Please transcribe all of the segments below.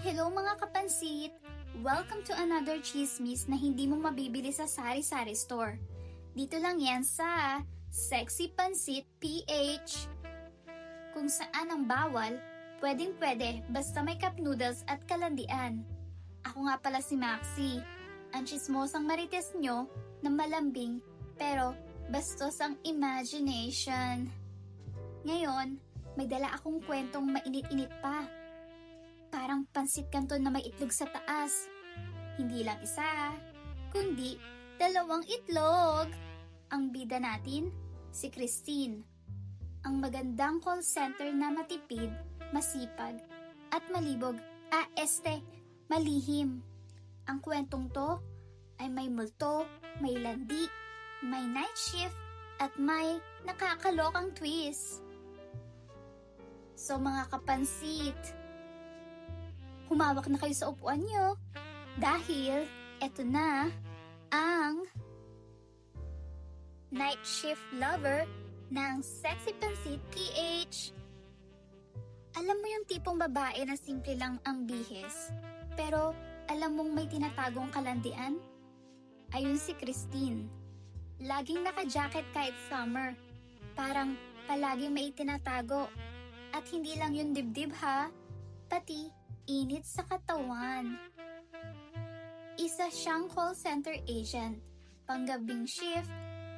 Hello mga kapansit! Welcome to another chismis na hindi mo mabibili sa sari-sari store. Dito lang yan sa Sexy Pansit PH. Kung saan ang bawal, pwedeng pwede basta may cup noodles at kalandian. Ako nga pala si Maxi, ang chismosang marites nyo na malambing pero bastos ang imagination. Ngayon, may dala akong kwentong mainit-init pa. Parang pansit kanton na may itlog sa taas. Hindi lang isa, kundi dalawang itlog. Ang bida natin, si Christine. Ang magandang call center na matipid, masipag, at malibog. Ah, este, malihim. Ang kwentong to ay may multo, may landi, may night shift, at may nakakalokang twist. So mga kapansit, humawak na kayo sa upuan nyo dahil eto na ang Night Shift Lover ng Sexy Pansit PH. Alam mo yung tipong babae na simple lang ang bihis, pero alam mong may tinatagong kalandian? Ayun si Christine. Laging naka-jacket kahit summer. Parang palaging may tinatago. At hindi lang yung dibdib ha, pati init sa katawan. Isa siyang call center agent, panggabing shift,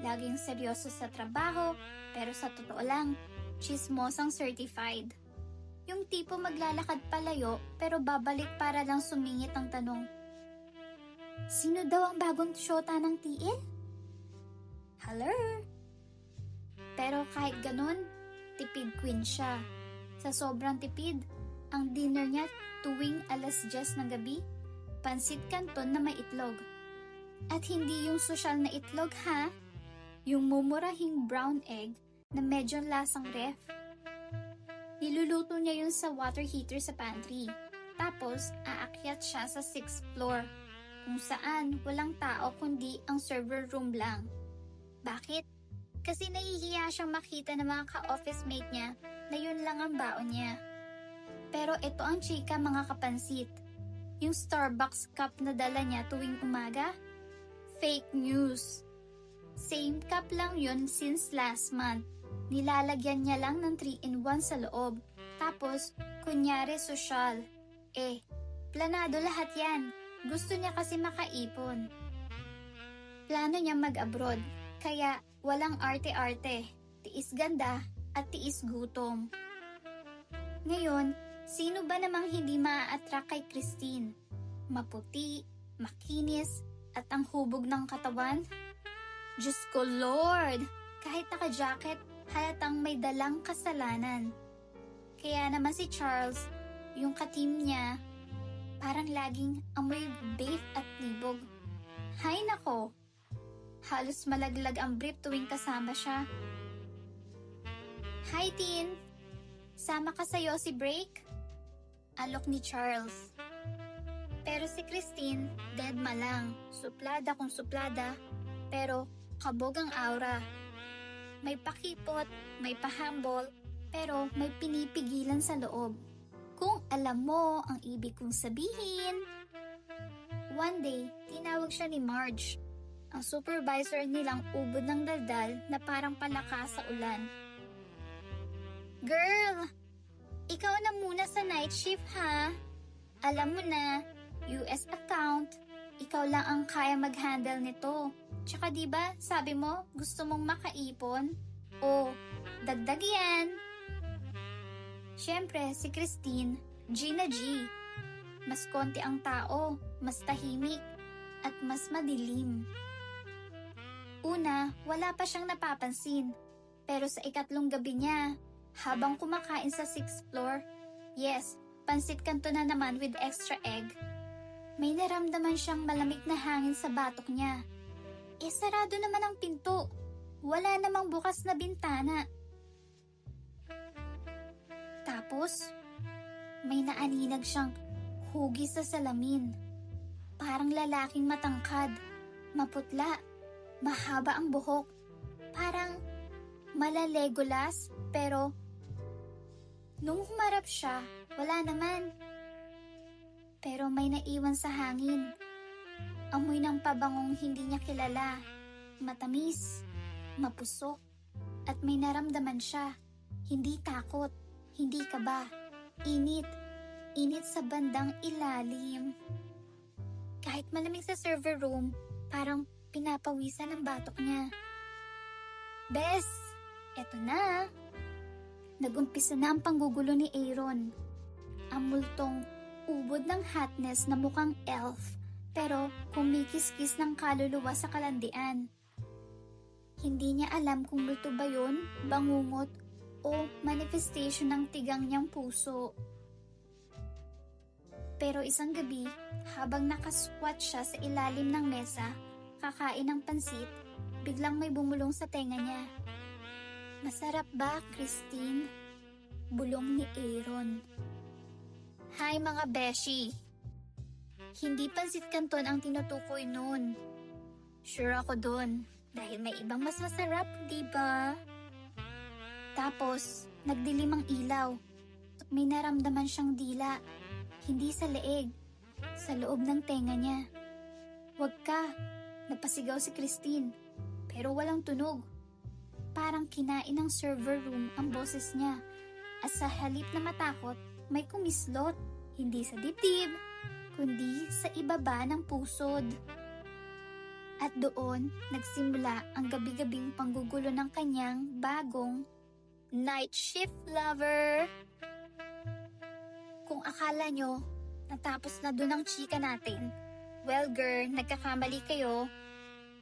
laging seryoso sa trabaho, pero sa totoo lang, chismosang certified. Yung tipo maglalakad palayo pero babalik para lang sumingit ang tanong, Sino daw ang bagong syota ng tiil? Hello? Pero kahit ganun, tipid queen siya. Sa sobrang tipid, ang dinner niya tuwing alas 10 ng gabi, pansit canton na may itlog. At hindi yung sosyal na itlog ha, yung mumurahing brown egg na medyo lasang ref. Niluluto niya yun sa water heater sa pantry. Tapos, aakyat siya sa 6th floor, kung saan walang tao kundi ang server room lang. Bakit? Kasi nahihiya siyang makita ng mga ka-office mate niya na yun lang ang baon niya. Pero ito ang chika mga kapansit. Yung Starbucks cup na dala niya tuwing umaga? Fake news. Same cup lang yun since last month. Nilalagyan niya lang ng 3-in-1 sa loob. Tapos, kunyari social. Eh, planado lahat yan. Gusto niya kasi makaipon. Plano niya mag-abroad. Kaya, walang arte-arte. Tiis ganda at tiis gutom. Ngayon, sino ba namang hindi maa-attract kay Christine? Maputi, makinis, at ang hubog ng katawan? Diyos ko, Lord! Kahit naka-jacket, halatang may dalang kasalanan. Kaya naman si Charles, yung katim niya, parang laging amoy babe at libog. Hay nako! Halos malaglag ang brief tuwing kasama siya. Hi, Tin! Sama ka sa si break? Alok ni Charles. Pero si Christine, dead ma lang. Suplada kung suplada, pero kabog ang aura. May pakipot, may pahambol, pero may pinipigilan sa loob. Kung alam mo ang ibig kong sabihin. One day, tinawag siya ni Marge, ang supervisor nilang ubod ng daldal na parang palaka sa ulan. Girl, ikaw na muna sa night shift ha. Alam mo na, US account, ikaw lang ang kaya mag-handle nito. Tsaka ba, sabi mo gusto mong makaipon? O, dagdag 'yan. Siyempre, si Christine, G na G. Mas konti ang tao, mas tahimik, at mas madilim. Una, wala pa siyang napapansin. Pero sa ikatlong gabi niya, habang kumakain sa 6th floor, yes, pansit kanto na naman with extra egg, may naramdaman siyang malamig na hangin sa batok niya. Eh, sarado naman ang pinto. Wala namang bukas na bintana. Tapos, may naaninag siyang hugis sa salamin. Parang lalaking matangkad, maputla, mahaba ang buhok. Parang malalegolas, pero nung humarap siya, wala naman. Pero may naiwan sa hangin. Amoy ng pabangong hindi niya kilala. Matamis, mapusok, at may naramdaman siya. Hindi takot, hindi kaba, init, init sa bandang ilalim. Kahit malamig sa server room, parang pinapawisan ang batok niya. Bes, eto na. Nagumpisa na ang panggugulo ni Aaron. Ang multong ubod ng hotness na mukhang elf pero kumikis-kis ng kaluluwa sa kalandian. Hindi niya alam kung multo ba yun, bangungot, o manifestation ng tigang niyang puso. Pero isang gabi, habang nakasquat siya sa ilalim ng mesa, kakain ng pansit, biglang may bumulong sa tenga niya. Masarap ba, Christine? Bulong ni Aaron. Hi mga beshi! Hindi pansit kanton ang tinutukoy noon. Sure ako doon, dahil may ibang mas masarap, di ba? Tapos, nagdilim ang ilaw. May naramdaman siyang dila, hindi sa leeg, sa loob ng tenga niya. Huwag ka, napasigaw si Christine, pero walang tunog. Parang kinain ng server room ang boses niya, at sa halip na matakot, may kumislot, hindi sa dibdib, kundi sa ibaba ng pusod. At doon, nagsimula ang gabi-gabing panggugulo ng kanyang bagong night shift lover. Kung akala nyo, natapos na doon ang chika natin, well girl, nagkakamali kayo.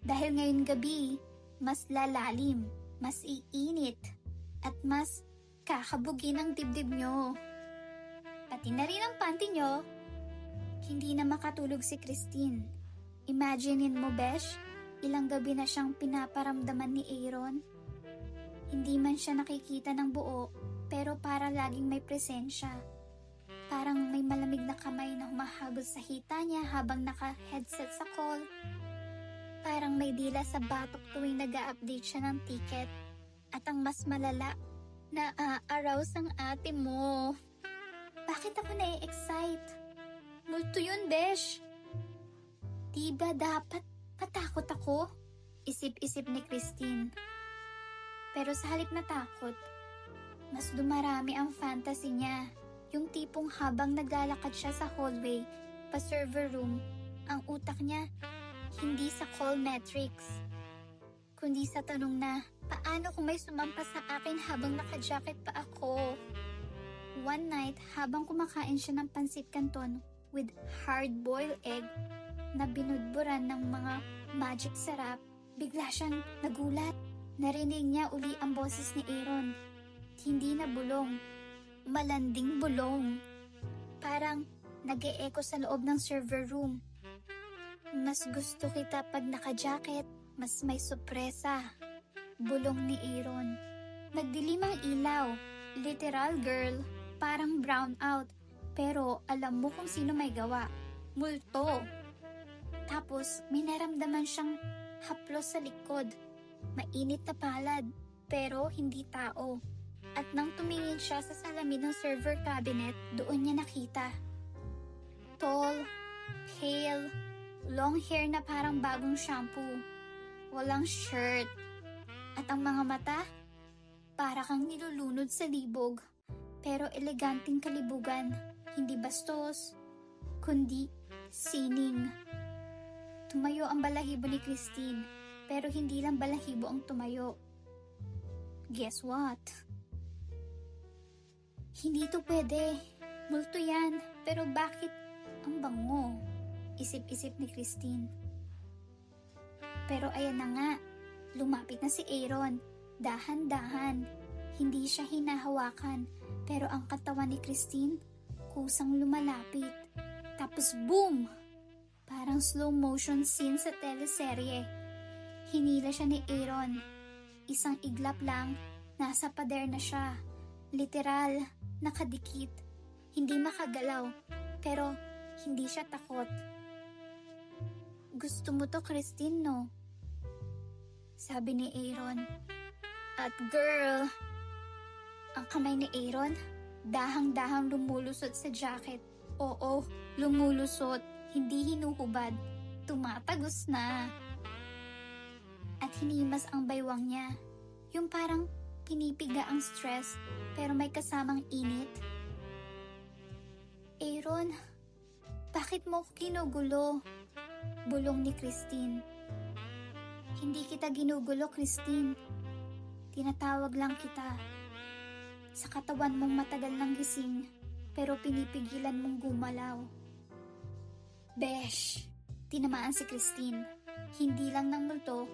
Dahil ngayon gabi, mas lalalim, mas iinit, at mas kakabugin ang dibdib nyo. Pati na rin ang panty nyo. Hindi na makatulog si Christine. Imaginein mo, Besh, ilang gabi na siyang pinaparamdaman ni Aaron. Hindi man siya nakikita ng buo, pero para laging may presensya. Parang may malamig na kamay na humahagod sa hita niya habang naka-headset sa call. Parang may dila sa batok tuwing nag update siya ng ticket. At ang mas malala, na-arouse ang ate mo. Bakit ako na-excite? Multo yun, Besh. Diba dapat patakot ako? Isip-isip ni Christine. Pero sa halip na takot, mas dumarami ang fantasy niya. Yung tipong habang naglalakad siya sa hallway, pa server room, ang utak niya hindi sa call metrics, kundi sa tanong na, paano kung may sumampas sa akin habang naka-jacket pa ako? One night, habang kumakain siya ng pansit canton with hard-boiled egg na binudburan ng mga magic sarap, bigla siyang nagulat. Narinig niya uli ang boses ni Aaron. Hindi na bulong, malanding bulong. Parang nag echo sa loob ng server room. Mas gusto kita pag naka-jacket, mas may sorpresa. Bulong ni Aaron. Nagdilim ang ilaw. Literal girl, parang brown out. Pero alam mo kung sino may gawa. Multo. Tapos may naramdaman siyang haplos sa likod. Mainit na palad, pero hindi tao. At nang tumingin siya sa salamin ng server cabinet, doon niya nakita. Tall, pale, long hair na parang bagong shampoo. Walang shirt. At ang mga mata, para kang nilulunod sa libog. Pero eleganting kalibugan, hindi bastos, kundi sining. Tumayo ang balahibo ni Christine, pero hindi lang balahibo ang tumayo. Guess what? Hindi to pwede. Multo yan. Pero bakit ang bango? Isip-isip ni Christine. Pero ayan na nga. Lumapit na si Aaron. Dahan-dahan. Hindi siya hinahawakan. Pero ang katawan ni Christine, kusang lumalapit. Tapos boom! Parang slow motion scene sa teleserye. Hinila siya ni Aaron. Isang iglap lang, nasa pader na siya. Literal, nakadikit. Hindi makagalaw, pero hindi siya takot. Gusto mo to, Christine, no? Sabi ni Aaron. At girl, ang kamay ni Aaron, dahang-dahang lumulusot sa jacket. Oo, lumulusot, hindi hinuhubad, tumatagos na. At hinimas ang baywang niya. Yung parang pinipiga ang stress pero may kasamang init. Aaron, bakit mo ako ginugulo? Bulong ni Christine. Hindi kita ginugulo, Christine. Tinatawag lang kita. Sa katawan mong matagal nang gising, pero pinipigilan mong gumalaw. Besh, tinamaan si Christine. Hindi lang ng multo,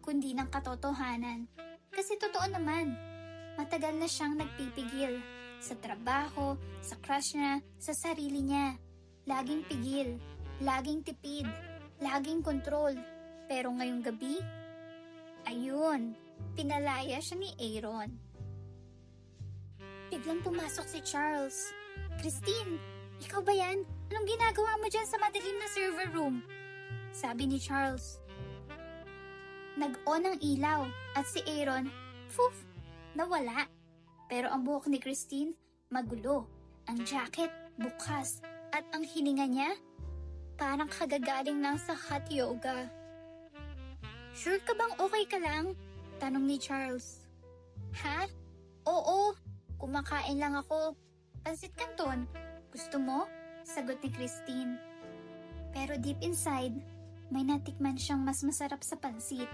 kundi ng katotohanan. Kasi totoo naman, matagal na siyang nagpipigil. Sa trabaho, sa crush niya, sa sarili niya. Laging pigil, laging tipid, laging kontrol. Pero ngayong gabi, ayun, pinalaya siya ni Aaron. Biglang pumasok si Charles. Christine, ikaw ba yan? Anong ginagawa mo dyan sa madilim na server room? Sabi ni Charles. Nag-on ang ilaw at si Aaron, poof, nawala. Pero ang buhok ni Christine, magulo. Ang jacket, bukas. At ang hininga niya, parang kagagaling lang sa hot yoga. Sure ka bang okay ka lang? Tanong ni Charles. Ha? Oo, kumakain lang ako. Pansit Canton, gusto mo? Sagot ni Christine. Pero deep inside, may natikman siyang mas masarap sa pansit.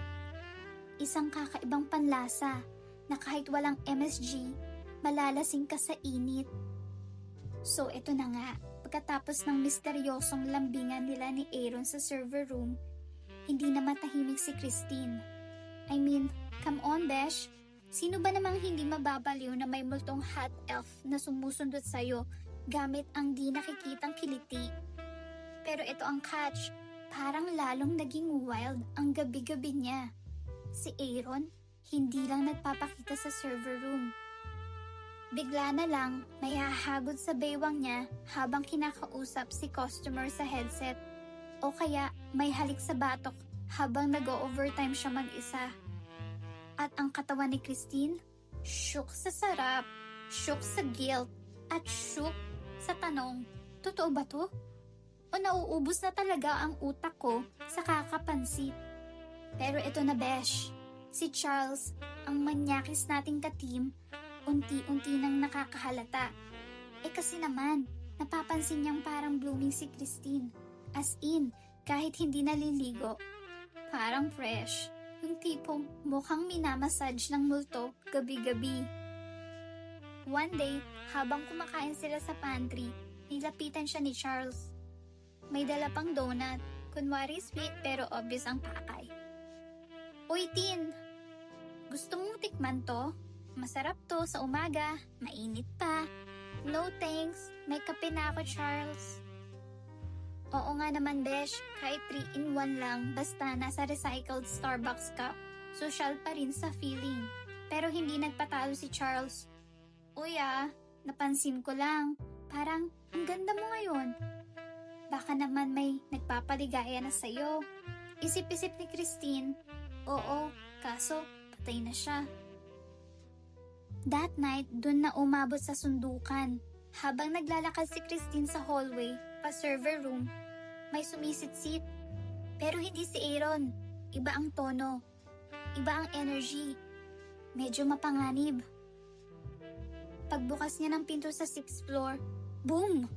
Isang kakaibang panlasa na kahit walang MSG, malalasing ka sa init. So eto na nga, pagkatapos ng misteryosong lambingan nila ni Aaron sa server room, hindi na matahimik si Christine. I mean, come on Besh, sino ba namang hindi mababaliw na may multong hot elf na sumusundot sa'yo gamit ang di nakikitang kiliti? Pero ito ang catch, parang lalong naging wild ang gabi-gabi niya. Si Aaron, hindi lang nagpapakita sa server room. Bigla na lang, may hahagod sa baywang niya habang kinakausap si customer sa headset. O kaya may halik sa batok habang nag-overtime siya mag-isa. At ang katawan ni Christine, shook sa sarap, shook sa guilt, at shook sa tanong, totoo ba to? O nauubos na talaga ang utak ko sa kakapansit? Pero ito na besh, si Charles, ang manyakis nating ka-team, unti-unti nang nakakahalata. Eh kasi naman, napapansin niyang parang blooming si Christine. As in, kahit hindi naliligo, parang fresh. Yung tipong mukhang minamassage ng multo gabi-gabi. One day, habang kumakain sila sa pantry, nilapitan siya ni Charles. May dala pang donut, kunwari sweet pero obvious ang pakay. Uy, Tin! Gusto mong tikman to? Masarap to sa umaga, mainit pa. No thanks, may kape na ako, Charles. Oo nga naman, Besh. Kahit 3-in-1 lang, basta nasa recycled Starbucks cup. Social pa rin sa feeling. Pero hindi nagpatalo si Charles. Uy ah, napansin ko lang. Parang, ang ganda mo ngayon. Baka naman may nagpapaligaya na sa'yo. Isip-isip ni Christine. Oo, kaso patay na siya. That night, dun na umabot sa sundukan. Habang naglalakad si Christine sa hallway, pa server room, may sumisitsit. Pero hindi si Aaron. Iba ang tono. Iba ang energy. Medyo mapanganib. Pagbukas niya ng pinto sa sixth floor, boom!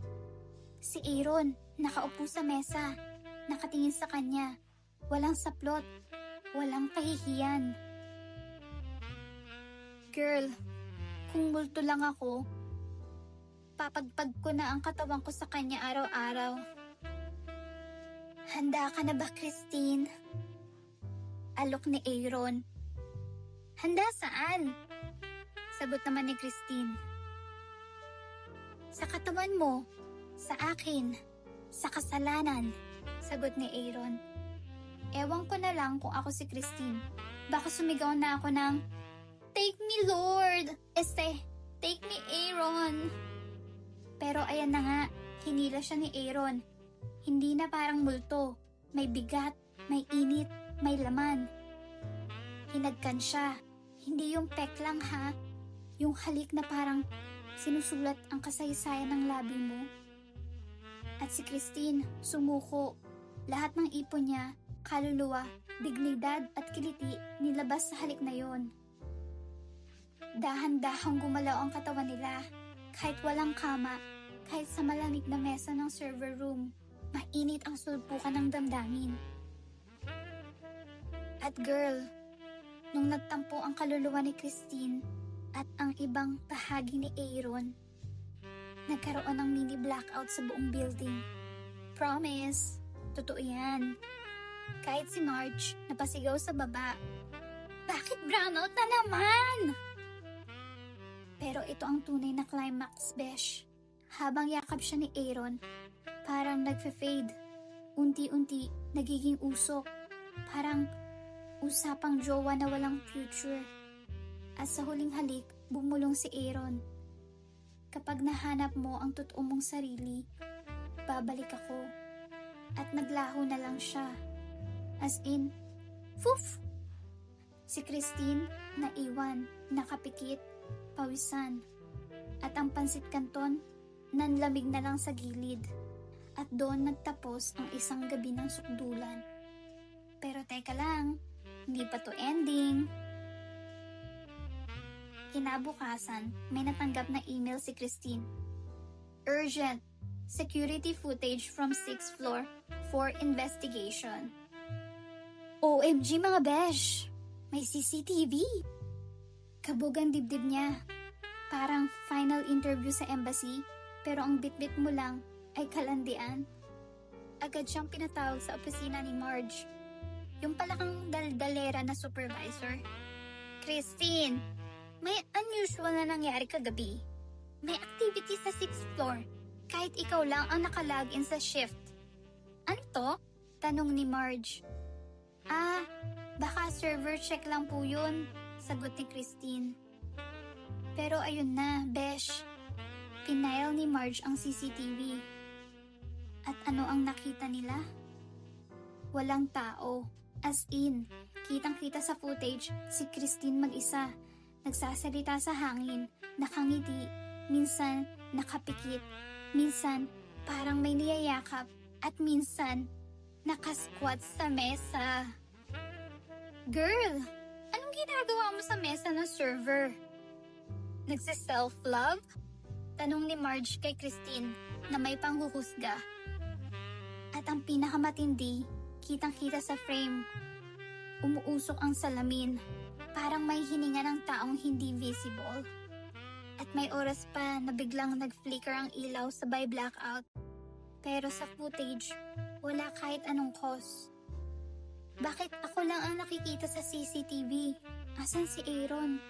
Si Aaron, nakaupo sa mesa, nakatingin sa kanya. Walang saplot, walang kahihiyan. Girl, kung multo lang ako, papagpag ko na ang katawan ko sa kanya araw-araw. Handa ka na ba, Christine? Alok ni Aaron. Handa saan? Sagot naman ni Christine. Sa katawan mo, sa akin, sa kasalanan, sagot ni Aaron. Ewan ko na lang kung ako si Christine. Baka sumigaw na ako ng, Take me, Lord! Este, take me, Aaron! Pero ayan na nga, hinila siya ni Aaron. Hindi na parang multo. May bigat, may init, may laman. Hinagkan siya. Hindi yung pek lang ha. Yung halik na parang sinusulat ang kasaysayan ng labi mo. At si Christine, sumuko. Lahat ng ipon niya, kaluluwa, dignidad at kiliti nilabas sa halik na yon. Dahan-dahang gumalaw ang katawan nila, kahit walang kama, kahit sa malamig na mesa ng server room, mainit ang sulpukan ng damdamin. At girl, nung nagtampo ang kaluluwa ni Christine at ang ibang bahagi ni Aaron, nagkaroon ng mini blackout sa buong building. Promise, totoo yan. Kahit si Marge napasigaw sa baba. Bakit brownout na naman? Pero ito ang tunay na climax, Besh. Habang yakap siya ni Aaron, parang nagfe-fade. Unti-unti, nagiging usok. Parang usapang jowa na walang future. At sa huling halik, bumulong si Aaron. Kapag nahanap mo ang totoo mong sarili, babalik ako. At naglaho na lang siya. As in, foof! Si Christine, naiwan, nakapikit, pawisan. At ang pansit kanton, nanlamig na lang sa gilid. At doon nagtapos ang isang gabi ng sukdulan. Pero teka lang, hindi pa to ending. Kinabukasan, may natanggap na email si Christine. Urgent! Security footage from 6th floor for investigation. OMG mga besh! May CCTV! Kabugan dibdib niya. Parang final interview sa embassy, pero ang bitbit mo lang ay kalandian. Agad siyang pinatawag sa opisina ni Marge. Yung palakang daldalera na supervisor. Christine, may unusual na nangyari kagabi. May activity sa 6th floor. Kahit ikaw lang ang nakalagin sa shift. Ano to? Tanong ni Marge. Ah, baka server check lang po yun, sagot ni Christine. Pero ayun na, Besh. Pinail ni Marge ang CCTV. At ano ang nakita nila? Walang tao. As in, kitang-kita sa footage si Christine mag-isa. Nagsasalita sa hangin, nakangiti, minsan nakapikit, minsan parang may niyayakap, at minsan nakasquat sa mesa. Girl, anong ginagawa mo sa mesa ng server? Nagsi-self-love? Tanong ni Marge kay Christine na may panghuhusga. At ang pinakamatindi, kitang-kita sa frame. Umuusok ang salamin, parang may hininga ng taong hindi visible. At may oras pa na biglang nag-flicker ang ilaw sabay blackout. Pero sa footage, wala kahit anong cause. Bakit ako lang ang nakikita sa CCTV? Asan si Aaron?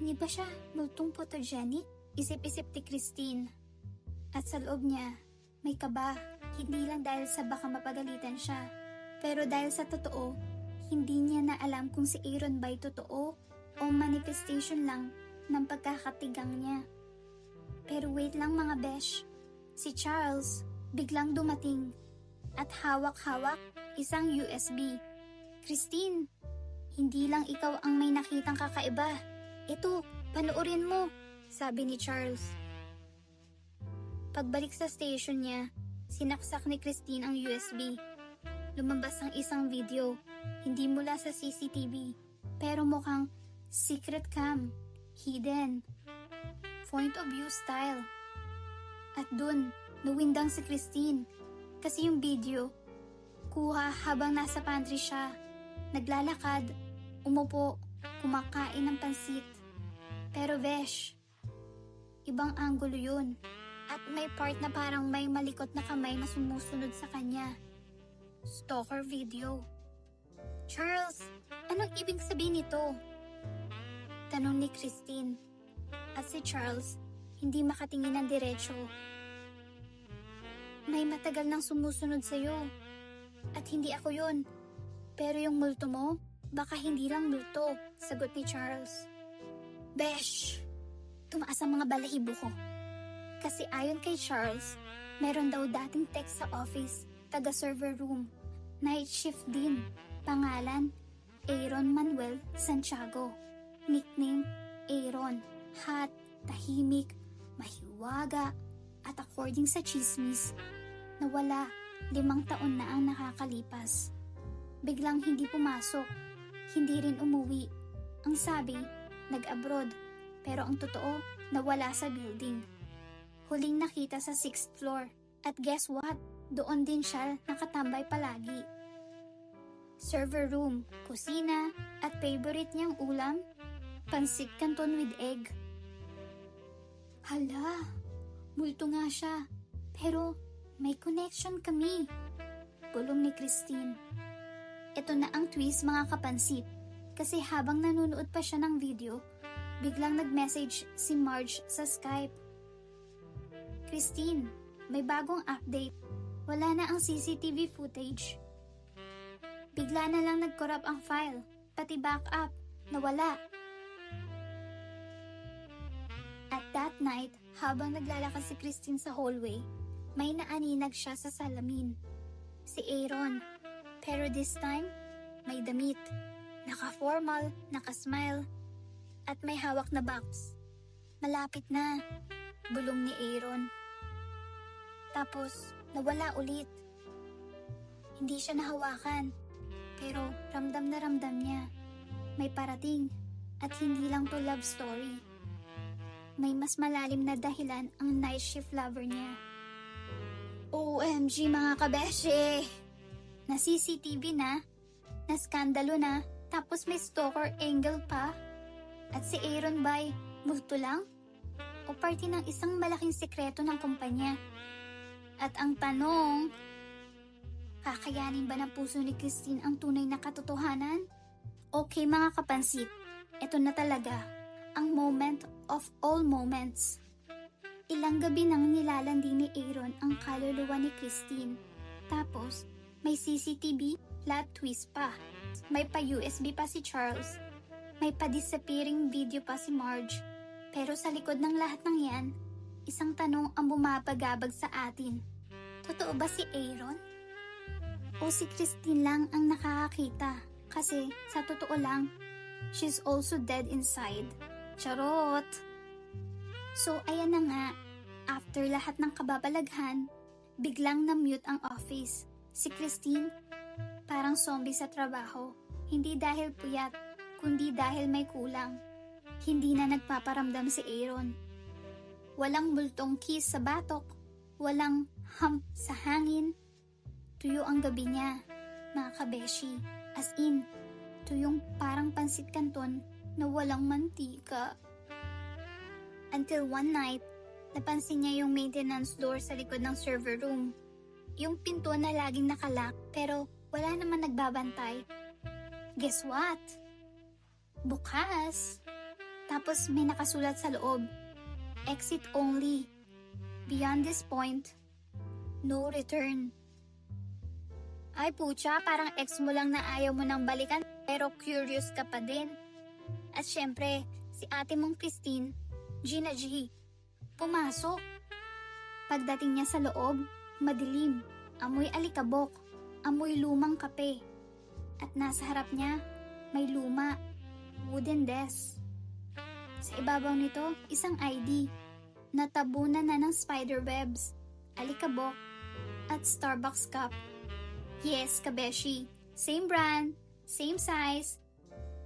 Hindi ba siya multong photogenic? Isip-isip ni Christine. At sa loob niya, may kaba. Hindi lang dahil sa baka mapagalitan siya. Pero dahil sa totoo, hindi niya na alam kung si Aaron ba'y totoo o manifestation lang ng pagkakatigang niya. Pero wait lang mga besh. Si Charles biglang dumating at hawak-hawak isang USB. Christine, hindi lang ikaw ang may nakitang kakaiba. Ito, panoorin mo, sabi ni Charles. Pagbalik sa station niya, sinaksak ni Christine ang USB. Lumabas ang isang video, hindi mula sa CCTV, pero mukhang secret cam, hidden, point of view style. At dun, nawindang si Christine kasi yung video, kuha habang nasa pantry siya, naglalakad, umupo, kumakain ng pansit. Pero Vesh, ibang angulo yun. At may part na parang may malikot na kamay na sumusunod sa kanya. Stalker video. Charles, anong ibig sabihin nito? Tanong ni Christine. At si Charles, hindi makatingin ng diretsyo. May matagal nang sumusunod sa'yo. At hindi ako yun. Pero yung multo mo, baka hindi lang multo, sagot ni Charles. Besh! Tumaas ang mga balahibo ko. Kasi ayon kay Charles, meron daw dating text sa office, taga-server room. Night shift din. Pangalan, Aaron Manuel Santiago. Nickname, Aaron. Hot, tahimik, mahiwaga, at according sa chismis, Nawala. Limang taon na ang nakakalipas. Biglang hindi pumasok. Hindi rin umuwi. Ang sabi, nag-abroad. Pero ang totoo, nawala sa building. Huling nakita sa 6th floor. At guess what? Doon din siya nakatambay palagi. Server room, kusina, at favorite niyang ulam, pansit canton with egg. Hala, multo nga siya. Pero may connection kami. Bulong ni Christine. Ito na ang twist mga kapansit. Kasi habang nanonood pa siya ng video, biglang nag-message si Marge sa Skype. Christine, may bagong update. Wala na ang CCTV footage. Bigla na lang nag-corrupt ang file, pati backup, nawala. At that night, habang naglalakad si Christine sa hallway, may naaninag siya sa salamin. Si Aaron. Pero this time, may damit. Naka-formal, naka-smile, at may hawak na box. Malapit na, bulong ni Aaron. Tapos, nawala ulit. Hindi siya nahawakan, pero ramdam na ramdam niya. May parating, at hindi lang to love story. May mas malalim na dahilan ang night shift lover niya. OMG mga kabeshe! Na CCTV na, na skandalo na, tapos may stalker angle pa. At si Aaron Bay, multo lang? O parte ng isang malaking sekreto ng kumpanya? At ang tanong, kakayanin ba ng puso ni Christine ang tunay na katotohanan? Okay mga kapansit, ito na talaga, ang moment of all moments. Ilang gabi nang nilalandi ni Aaron ang kaluluwa ni Christine. Tapos, may CCTV, plot twist pa. May pa-USB pa si Charles. May pa-disappearing video pa si Marge. Pero sa likod ng lahat ng yan, isang tanong ang bumabagabag sa atin. Totoo ba si Aaron? O si Christine lang ang nakakakita? Kasi sa totoo lang, she's also dead inside. Charot! So ayan na nga, after lahat ng kababalaghan, biglang na-mute ang office. Si Christine, parang zombie sa trabaho. Hindi dahil puyat, kundi dahil may kulang. Hindi na nagpaparamdam si Aaron. Walang multong kiss sa batok, walang hump sa hangin. Tuyo ang gabi niya, mga kabeshi. As in, tuyong parang pansit kanton na walang mantika. Until one night, napansin niya yung maintenance door sa likod ng server room. Yung pinto na laging nakalock pero wala naman nagbabantay. Guess what? Bukas. Tapos may nakasulat sa loob. Exit only. Beyond this point, no return. Ay pucha, parang ex mo lang na ayaw mo nang balikan pero curious ka pa din. At syempre, si ate mong Christine, Gina G, pumasok. Pagdating niya sa loob, madilim, amoy alikabok, amoy lumang kape. At nasa harap niya, may luma, wooden desk. Sa ibabaw nito, isang ID, natabunan na ng spider webs, alikabok, at Starbucks cup. Yes, Kabeshi. Same brand, same size,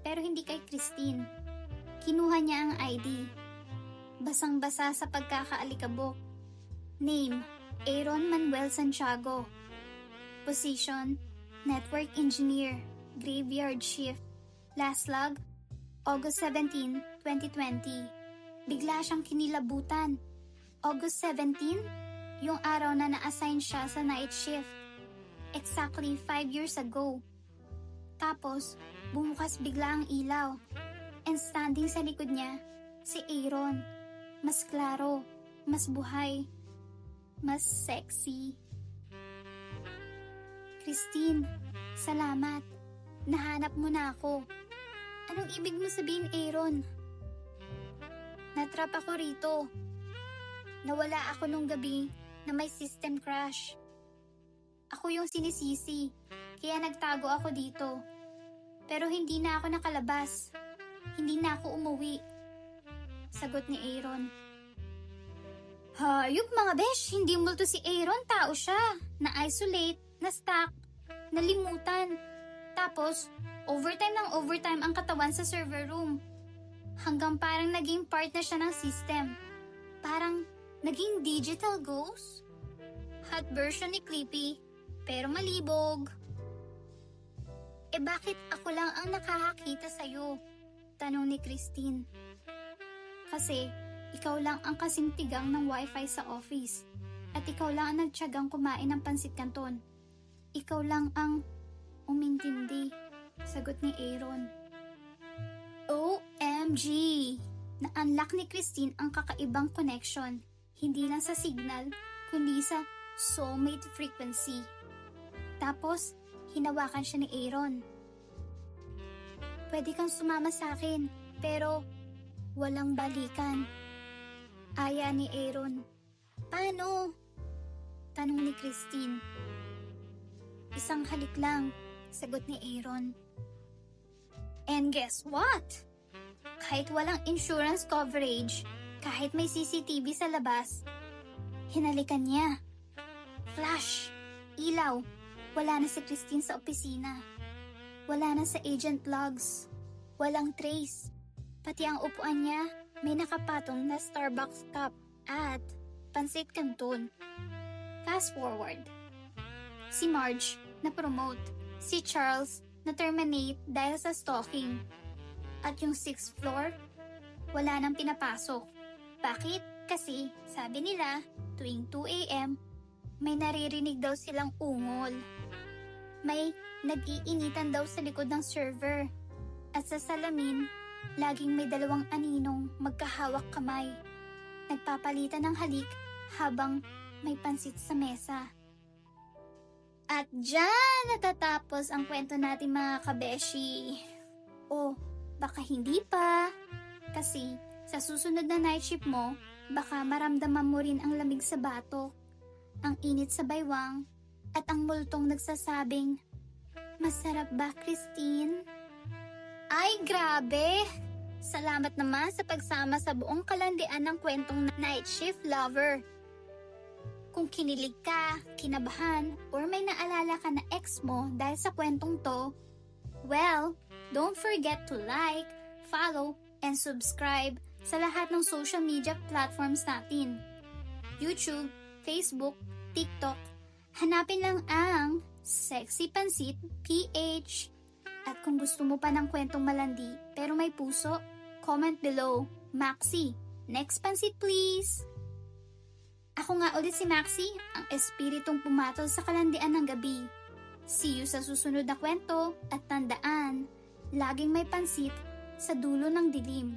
pero hindi kay Christine. Kinuha niya ang ID. Basang-basa sa pagkakaalikabok. Name, Aaron Manuel Santiago. Position, Network Engineer, Graveyard Shift. Last log, August 17, 2020. Bigla siyang kinilabutan. August 17, yung araw na na-assign siya sa night shift exactly 5 years ago. Tapos, bumukas bigla ang ilaw. And standing sa likod niya, si Aaron. Mas klaro, mas buhay, mas sexy. Christine, salamat. Nahanap mo na ako. Anong ibig mo sabihin, Aaron? Natrap ako rito. Nawala ako nung gabi na may system crash. Ako yung sinisisi, kaya nagtago ako dito. Pero hindi na ako nakalabas. Hindi na ako umuwi. Sagot ni Aaron. Hayop mga besh, hindi multo si Aaron, tao siya. Na-isolate, na-stuck, nalimutan. Tapos, overtime ng overtime ang katawan sa server room. Hanggang parang naging part na siya ng system. Parang naging digital ghost. Hot version ni Clippy, pero malibog. Eh bakit ako lang ang nakakakita sa'yo? Tanong ni Christine. Kasi, ikaw lang ang kasing tigang ng wifi sa office. At ikaw lang ang nagtsagang kumain ng pansit kanton. Ikaw lang ang umintindi. Sagot ni Aaron. OMG! Na-unlock ni Christine ang kakaibang connection. Hindi lang sa signal, kundi sa soulmate frequency. Tapos, hinawakan siya ni Aaron. Pwede kang sumama sa akin, pero walang balikan. Aya ni Aaron. Paano? Tanong ni Christine. Isang halik lang, sagot ni Aaron. And guess what? Kahit walang insurance coverage, kahit may CCTV sa labas, hinalikan niya. Flash, ilaw, wala na si Christine sa opisina. Wala na sa agent logs. Walang trace. Pati ang upuan niya, may nakapatong na Starbucks cup at pansit canton. Fast forward. Si Marge na-promote. Si Charles na-terminate dahil sa stalking. At yung sixth floor, wala nang pinapasok. Bakit? Kasi, sabi nila, tuwing 2 a.m., may naririnig daw silang ungol. May nag-iinitan daw sa likod ng server. At sa salamin, laging may dalawang aninong magkahawak kamay. Nagpapalitan ng halik habang may pansit sa mesa. At dyan natatapos ang kwento natin mga kabeshi. O, baka hindi pa. Kasi sa susunod na night shift mo, baka maramdaman mo rin ang lamig sa batok, ang init sa baywang, at ang multong nagsasabing, Masarap ba, Christine? Ay, grabe! Salamat naman sa pagsama sa buong kalandian ng kwentong Night Shift Lover. Kung kinilig ka, kinabahan, or may naalala ka na ex mo dahil sa kwentong to, well, don't forget to like, follow, and subscribe sa lahat ng social media platforms natin. YouTube, Facebook, TikTok, hanapin lang ang Sexy Pansit PH. At kung gusto mo pa ng kwentong malandi pero may puso, comment below. Maxi, next pansit please! Ako nga ulit si Maxi, ang espiritong pumatol sa kalandian ng gabi. See you sa susunod na kwento at tandaan, laging may pansit sa dulo ng dilim.